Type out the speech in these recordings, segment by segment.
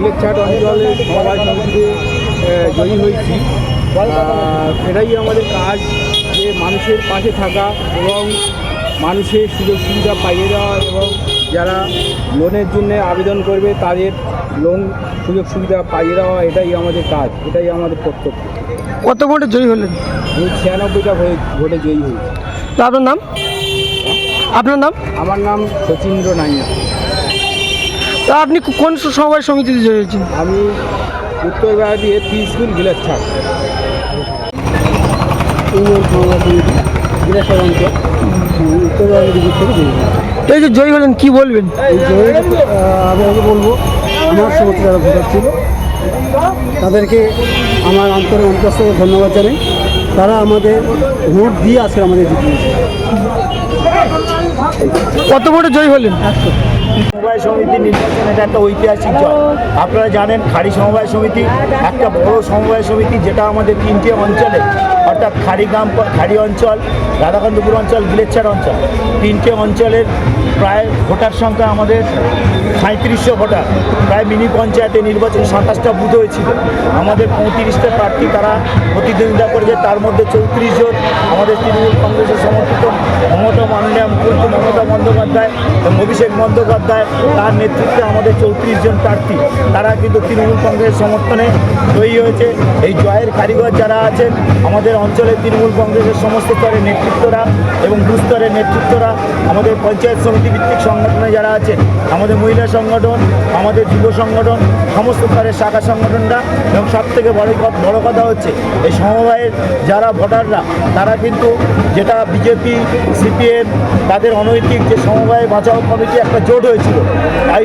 বিলেকছাট অঞ্চলে সমবায় সমিতিতে জয়ী হয়েছি। এটাই আমাদের কাজ যে মানুষের পাশে থাকা এবং মানুষের সুযোগ সুবিধা পাইয়ে দেওয়া এবং যারা লোনের জন্য আবেদন করবে তাদের লোন সুযোগ সুবিধা পাইয়ে দেওয়া এটাই আমাদের কাজ এটাই আমাদের কর্তব্য। কত ভোটে জয়ী হলেন? আমি ছিয়ানব্বইটা ভোটে ভোটে জয়ী হয়েছি। তো আপনার নাম? আপনার নাম? আমার নাম শচীন্দ্র নাইয়া। তা আপনি কোন সমবায় সমিতিতে জড়িয়েছেন আমি উত্তর ভারতী এপি স্কুল ভিলেজ ছাড় থেকে এই যে জয়ী হলেন কি বলবেন? আমি আগে বলব আমার সমস্ত যারা ভোটার ছিল তাদেরকে আমার আন্তরিক অন্তস্থ ধন্যবাদ জানাই। তারা আমাদের ভোট দিয়ে আজকে আমাদের জিতিয়েছে। কত ভোটে জয়ী হলেন? সমবায় সমিতি নির্বাচন, এটা একটা ঐতিহাসিক জয়। আপনারা জানেন, খাড়ি সমবায় সমিতি, একটা বড় সমবায় সমিতি যেটা আমাদের তিনটে অঞ্চলে, অর্থাৎ খাড়ি গ্রাম, খাড়ি অঞ্চল, রাধাকান্তপুর অঞ্চল, গিলেচ্ছার অঞ্চল। তিনটে অঞ্চলের প্রায় ভোটার সংখ্যা আমাদের সাঁত্রিশশো ভোটার। প্রায় মিনি পঞ্চায়েতে নির্বাচন সাতাশটা বুথ হয়েছিল। আমাদের পঁয়ত্রিশটা প্রার্থী তারা প্রতিদ্বন্দ্বিতা করেছে, তার মধ্যে চৌত্রিশ জন আমাদের তৃণমূল বন্দ্যোপাধ্যায় এবং অভিষেক বন্দ্যোপাধ্যায় তার নেতৃত্বে আমাদের চৌত্রিশ জন প্রার্থী। তারা কিন্তু তৃণমূল কংগ্রেসের সমর্থনে জয়ী হয়েছে। এই জয়ের কারিগর যারা আছেন, আমাদের অঞ্চলের তৃণমূল কংগ্রেসের সমস্ত স্তরের নেতৃত্বরা এবং দুস্তরের নেতৃত্বরা, আমাদের পঞ্চায়েত সমিতি ভিত্তিক সংগঠনে যারা আছেন, আমাদের মহিলা সংগঠন, আমাদের যুব সংগঠন, সমস্ত স্তরের শাখা সংগঠনরা এবং সব থেকে বড় বড় কথা হচ্ছে, এই সমবায়ের যারা ভোটাররা, তারা কিন্তু যেটা বিজেপি, সিপিএম, তাদের অনৈতিক যে সমবায় বাঁচাও কমিটি একটা জোট হয়েছিল। তাই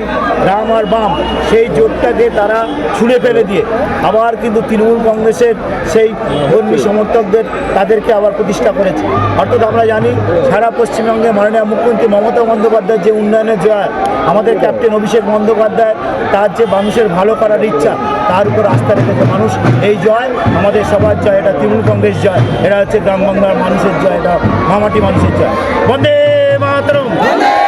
রাম আর বাম সেই জোটটাকে তারা ছুঁড়ে ফেলে দিয়ে, আবার কিন্তু তৃণমূল কংগ্রেসের সেই কর্মী সমর্থকদের তাদেরকে আবার প্রতিষ্ঠা করেছে। অর্থাৎ আমরা জানি, সারা পশ্চিমবঙ্গে মাননীয় মুখ্যমন্ত্রী মমতা বন্দ্যোপাধ্যায় যে উন্নয়নের জয়, আমাদের ক্যাপ্টেন অভিষেক বন্দ্যোপাধ্যায় তার যে মানুষের ভালো করার ইচ্ছা, তার উপর আস্থা রেখেছে মানুষ। এই জয় আমাদের সবার জয়, এটা তৃণমূল কংগ্রেস জয়, এটা হচ্ছে গ্রাম বাংলার মানুষের জয়, এটা মামাটি মানুষের জয়। বন্দে Matram. Vande